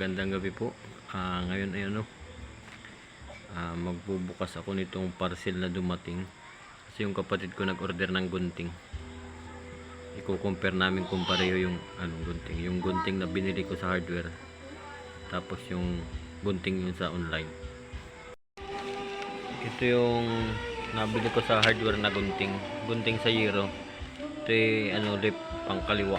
Magandang gabi po. Ah, ngayon ay ano, ah, magbubukas ako nitong parcel na dumating. Kasi yung kapatid ko nag-order ng gunting. Iko-compare namin kung pareho yung anong gunting. Yung gunting na binili ko sa hardware. Tapos yung gunting yun sa online. Ito yung nabili ko sa hardware na gunting. Gunting sa Euro. Ito yung ano, lip pang kaliwa.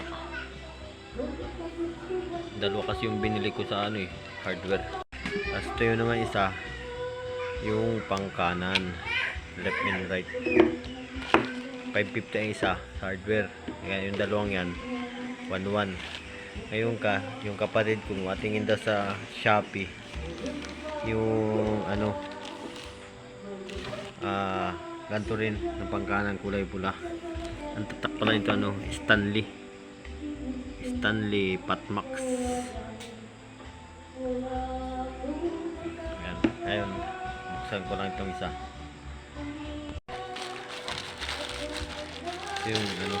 Dalawa kasi yung binili ko sa ano eh, hardware. Tapos ito yung naman isa, yung pang kanan, left and right. 550 ang isa sa hardware. Kaya yung dalawang yan, 11. Ngayon ka, yung kapatid ko, matingin daw sa Shopee. Yung ano, ah, ganito rin, ng pangkanan kulay pula. Ang tatak pala nito ano, Stanley. Stanley Patmax. Ayan. Ayun. Buksan ko lang itong isa. Ito yung ano.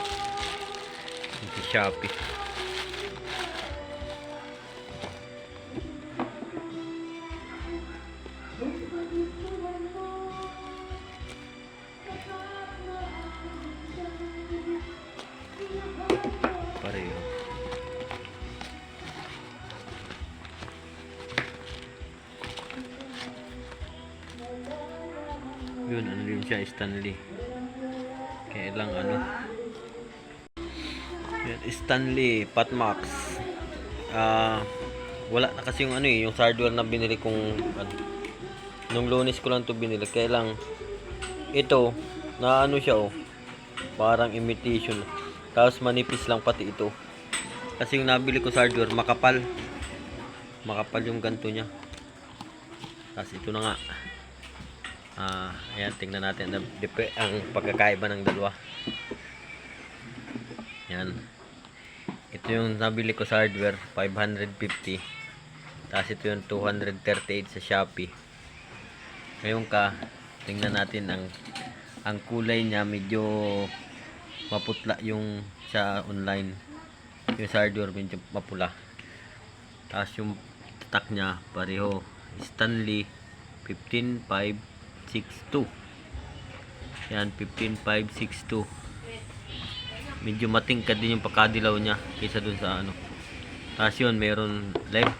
Yung Shopee. Siya, Stanley. Kaya lang ano. Stanley Patmax. Ah, wala na kasi yung ano eh, yung hardware na binili kong ano, nung lunes ko lang to binili. Kaya ito, na ano siya oh. Parang imitation. Tapos manipis lang pati ito. Kasi yung nabili ko sa hardware, makapal. Makapal yung ganto niya. Tapos ito na nga. Ah, ayan, tingnan natin ang, ang pagkakaiba ng dalawa. Yan. Ito yung nabili ko sa hardware, 550. Tapos ito yung 238 sa Shopee. Ngayon ka, tingnan natin ang ang kulay niya medyo maputla yung sa online. Yung sa hardware medyo mapula. Tapos yung tatak niya pareho Stanley 15562. Yan 15562. Medyo matingkad din yung pagkadilaw niya kaysa dun sa ano. Tapos yun meron left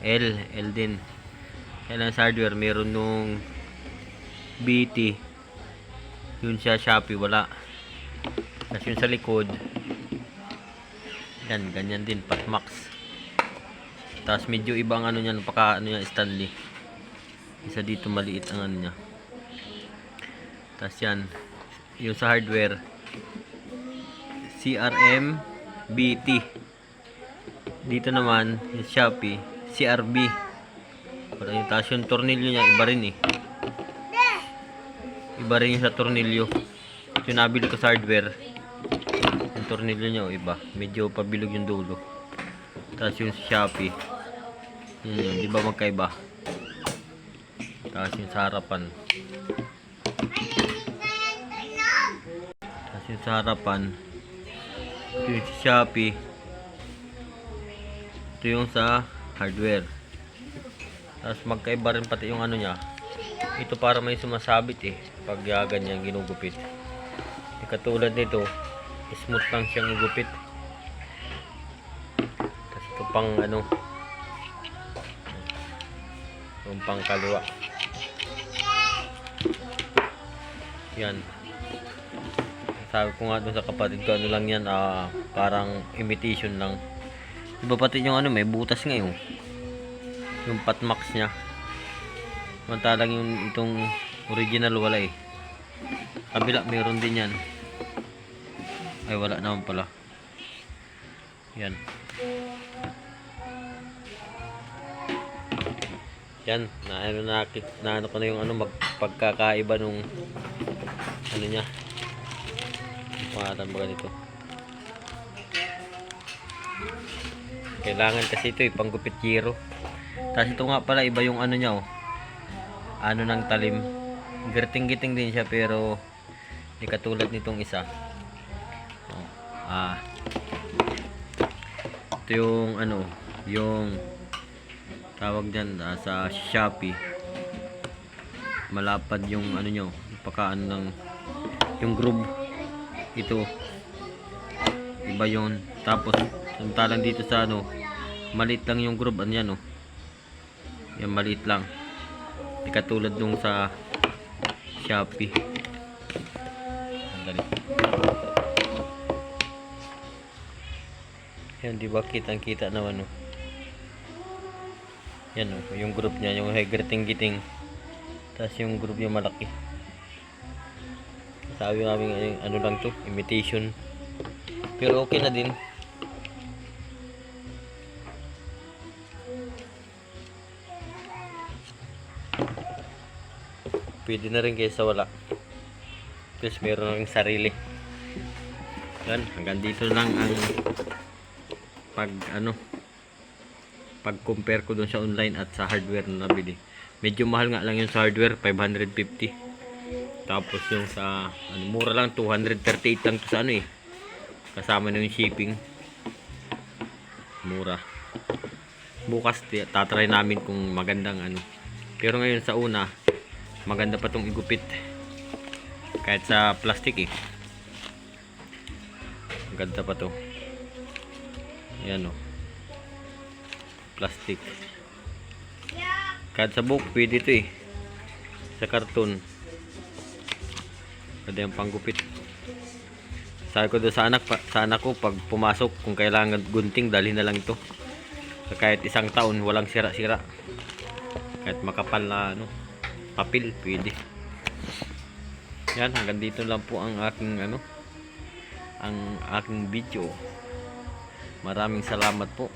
L L din. Kailan sa hardware meron nung BT yun siya Shopee wala tapos yun sa likod yan ganyan din Patmax tapos medyo ibang ano niyan paka ano niya Stanley isa dito maliit ang ano niya. Tapos yan yung sa hardware. CRM BT dito naman yung Shopee CRB wala yung tornilyo niya iba rin eh. Iba rin yung sa tornilyo. Yung nabili ko sa hardware. Yung tornilyo niya oh, iba. Medyo pabilog yung dulo. Tapos yung Shopee. Yun yun di ba magkaiba tapos yung sa harapan. Tapos sa harapan ito yung sa Shopee. Ito yung sa hardware. Tapos magkaiba rin pati yung ano niya. Ito para may sumasabit eh pag uh, ganyan ginugupit. Di katulad nito smooth lang siyang igupit. Tapos ito pang ano yung pang yan sabi ko nga dun sa kapatid ko ano lang yan ah, parang imitation lang iba pati yung ano may butas ngayon yung patmax niya Samantalang yung itong original wala eh. Kabila meron din yan. Ay wala naman pala. Yan. Yan, na ano na, na ano ko na yung ano magpagkakaiba nung ano niya. Pangalan ba ganito? Kailangan kasi ito eh, panggupit giro. Tapos ito nga pala, iba yung ano niya oh. Ano ng talim. Giting-giting din siya pero Di katulad nitong isa. Oh, ah. Ito yung ano, yung tawag dyan ah, sa Shopee. Malapad yung ano nyo, pagkaan ng yung groove. Ito. Iba yon Tapos, samantalang dito sa ano, maliit lang yung groove. Ano yan oh. Yan maliit lang. Di katulad nung sa Shopee. Andali. Yan, di ba? Kitang-kita naman, oh. Yan, oh. Yung group niya, yung higrating-giting. Tapos yung group yung malaki. Sabi namin, eh, ano lang to, imitation. Pero okay na din. Pwede na rin kaysa wala. Plus meron rin sarili. Yan, hanggang dito lang ang pag ano pag compare ko dun sa online at sa hardware na nabili. Medyo mahal nga lang yung sa hardware, 550. Tapos yung sa ano, mura lang 238 lang to sa ano eh. Kasama na yung shipping. Mura. Bukas tatry namin kung magandang ano. Pero ngayon sa una, maganda pa tong igupit. Kahit sa plastic eh. Maganda pa to. Yan oh. Plastic. Kahit sa book, pwede to eh. Sa karton. Pwede yung panggupit. Sabi ko doon sa anak, pa, sa anak ko, pag pumasok, kung kailangan gunting, dalhin na lang ito. So, kahit isang taon, walang sira-sira. Kahit makapal na ano, papel, pwede. Yan, hanggang dito lang po ang aking ano, ang aking video. Maraming salamat po.